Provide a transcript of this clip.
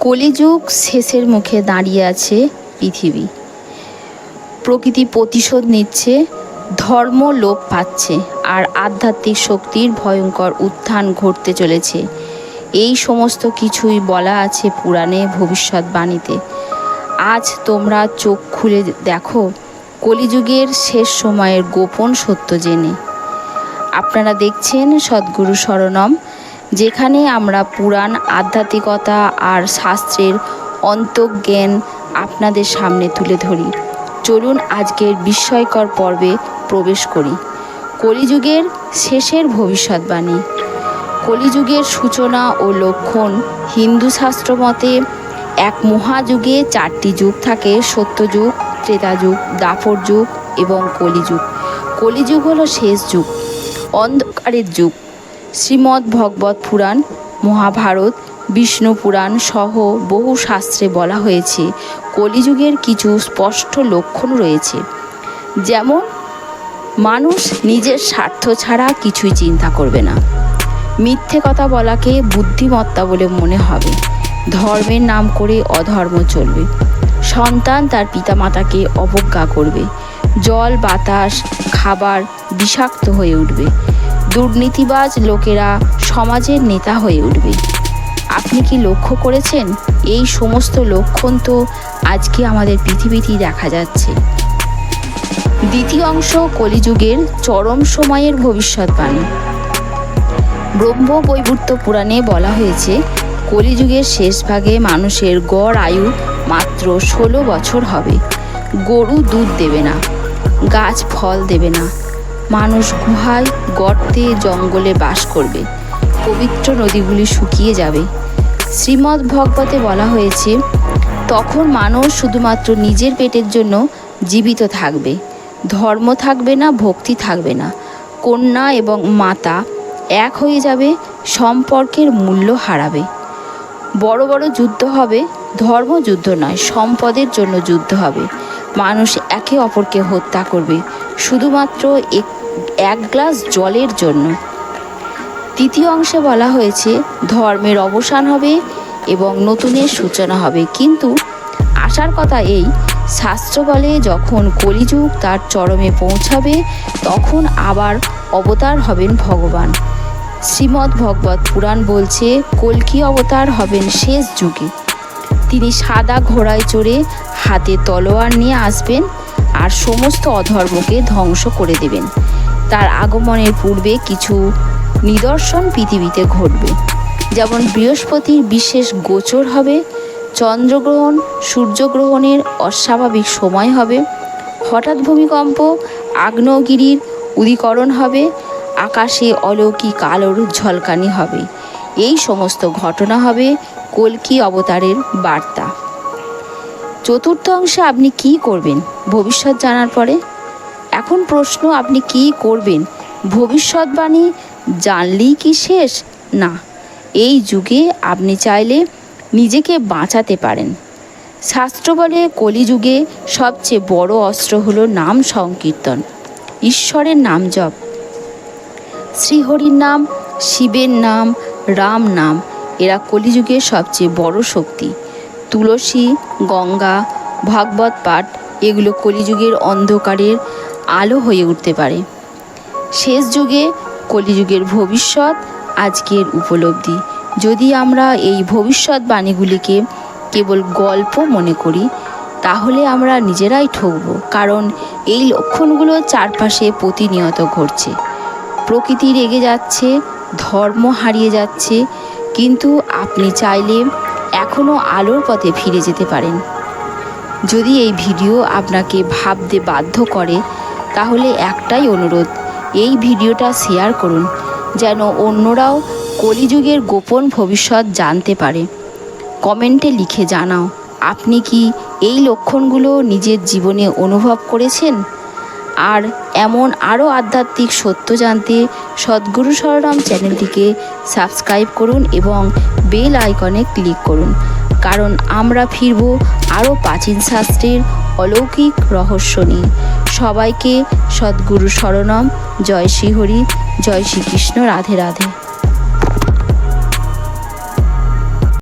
কলিযুগ শেষের মুখে দাঁড়িয়ে আছে পৃথিবী। প্রকৃতি প্রতিশোধ নিচ্ছে, ধর্ম লোপ পাচ্ছে, আর আধ্যাত্মিক শক্তির ভয়ঙ্কর উত্থান ঘটতে চলেছে। এই সমস্ত কিছুই বলা আছে পুরাণে ভবিষ্যৎবাণীতে আজ তোমরা চোখ খুলে দেখো, কলিযুগের শেষ সময়ের গোপন সত্য জেনে। আপনারা দেখছেন সদ্গুরু শরণম যেখানে আমরা পুরাণ, আধ্যাত্মিকতা আর শাস্ত্রের অন্তজ্ঞান আপনাদের সামনে তুলে ধরি। চলুন আজকের বিস্ময়কর পর্বে প্রবেশ করি। কলিযুগের শেষের ভবিষ্যৎবাণী কলিযুগের সূচনা ও লক্ষণ হিন্দু শাস্ত্র মতে এক মহাযুগে চারটি যুগ থাকে, সত্যযুগ, ত্রেতাযুগ দাপর যুগ এবং কলিযুগ। কলিযুগ হলো শেষ যুগ, অন্ধকারের যুগ। শ্রীমদ্ ভগবত পুরাণ, মহাভারত, বিষ্ণু পুরাণ সহ বহু শাস্ত্রে বলা হয়েছে। কলিযুগের কিছু স্পষ্ট লক্ষণ রয়েছে। যেমন, মানুষ নিজের স্বার্থ ছাড়া কিছুই চিন্তা করবে না। মিথ্যে কথা বলাকে বুদ্ধিমত্তা বলে মনে হবে। ধর্মের নাম করে অধর্ম চলবে। সন্তান তার পিতামাতাকে অবজ্ঞা করবে। জল, বাতাস, খাবার বিষাক্ত হয়ে উঠবে। দুর্নীতিবাজ লোকেরা সমাজের নেতা হয়ে উঠবে। আপনি কি লক্ষ্য করেছেন? এই সমস্ত লক্ষণ তো আজকে আমাদের পৃথিবীতেই দেখা যাচ্ছে। দ্বিতীয় অংশ কলিযুগের চরম সময়ের ভবিষ্যৎবাণী। ব্রহ্ম বৈবর্ত পুরাণে বলা হয়েছে, কলিযুগের শেষ ভাগে মানুষের গড় আয়ু মাত্র ষোলো বছর হবে। গরু দুধ দেবে না, গাছ ফল দেবে না মানুষ গুহায় গর্তে জঙ্গলে বাস করবে। পবিত্র নদীগুলি শুকিয়ে যাবে। শ্রীমদ্ ভগবতে বলা হয়েছে, তখন মানুষ শুধুমাত্র নিজের পেটের জন্য জীবিত থাকবে। ধর্ম থাকবে না, ভক্তি থাকবে না। কন্যা এবং মাতা এক হয়ে যাবে, সম্পর্কের মূল্য হারাবে। বড় বড় যুদ্ধ হবে ধর্মযুদ্ধ নয়, সম্পদের জন্য যুদ্ধ হবে। মানুষ একে অপরকে হত্যা করবে। শুধুমাত্র এক এক গ্লাস জলের জন্য। তৃতীয় অংশে বলা হয়েছে, ধর্মের অবসান হবে এবং নতুনের সূচনা হবে। কিন্তু আসার কথা এই, শাস্ত্র বলে যখন কলিযুগ তার চরমে পৌঁছাবে, তখন আবার অবতার হবেন ভগবান। শ্রীমদ্ ভগবত পুরাণ বলছে, কল্কি অবতার হবেন শেষ যুগে। তিনি সাদা ঘোড়ায় চড়ে হাতে তলোয়ার নিয়ে আসবেন আর সমস্ত অধর্মকে ধ্বংস করে দেবেন। তার আগমনের পূর্বে কিছু নিদর্শন পৃথিবীতে ঘটবে। যেমন বৃহস্পতির বিশেষ গোচর হবে, চন্দ্রগ্রহণ, সূর্যগ্রহণের অস্বাভাবিক সময় হবে, হঠাৎ ভূমিকম্প, আগ্নেয়গিরির উদীকরণ হবে, আকাশে অলৌকিক আলোর ঝলকানি হবে। এই সমস্ত ঘটনা হবে কল্কি অবতারের বার্তা। চতুর্থ অংশে আপনি কি করবেন? ভবিষ্যৎ জানার পরে? এখন প্রশ্ন, আপনি কি করবেন? ভবিষ্যৎবাণী জানলেই কি শেষ? না, এই যুগে আপনি চাইলে নিজেকে বাঁচাতে পারেন। শাস্ত্র বলে, কলিযুগে সবচেয়ে বড় অস্ত্র হলো নাম সংকীর্তন, ঈশ্বরের নাম জপ। শ্রীহরির নাম, শিবের নাম, রাম নাম, এরা কলিযুগের সবচেয়ে বড় শক্তি। তুলসী, গঙ্গা, ভাগবত পাঠ এগুলো কলিযুগের অন্ধকারের আলো হয়ে উঠতে পারে। শেষ যুগে কলিযুগের ভবিষ্যৎ আজকের উপলব্ধি। যদি আমরা এই ভবিষ্যৎবাণীগুলিকে কেবল গল্প মনে করি, তাহলে আমরা নিজেরাই ঠকব, কারণ এই লক্ষণগুলো চারপাশে প্রতিনিয়ত ঘটছে। প্রকৃতি রেগে যাচ্ছে, ধর্ম হারিয়ে যাচ্ছে, কিন্তু আপনি চাইলে এখনও আলোর পথে ফিরে যেতে পারেন। যদি এই ভিডিও আপনাকে ভাবতে বাধ্য করে, তাহলে একটাই অনুরোধ, এই ভিডিওটা শেয়ার করুন, যেন অন্যরাও কলিযুগের গোপন ভবিষ্যৎ জানতে পারে। কমেন্টে লিখে জানাও, আপনি কি এই লক্ষণগুলো নিজের জীবনে অনুভব করেছেন? আর এমন আরও আধ্যাত্মিক সত্য জানতে সদ্গুরু সরনাম চ্যানেলটিকে সাবস্ক্রাইব করুন এবং বেল আইকনে ক্লিক করুন। কারণ আমরা ফিরব আরও প্রাচীন শাস্ত্রের অলৌকিক রহস্য নিয়ে। সবাইকে সদ্গুরু শরণম জয় শ্রীহরি। জয় শ্রীকৃষ্ণ। রাধে রাধে।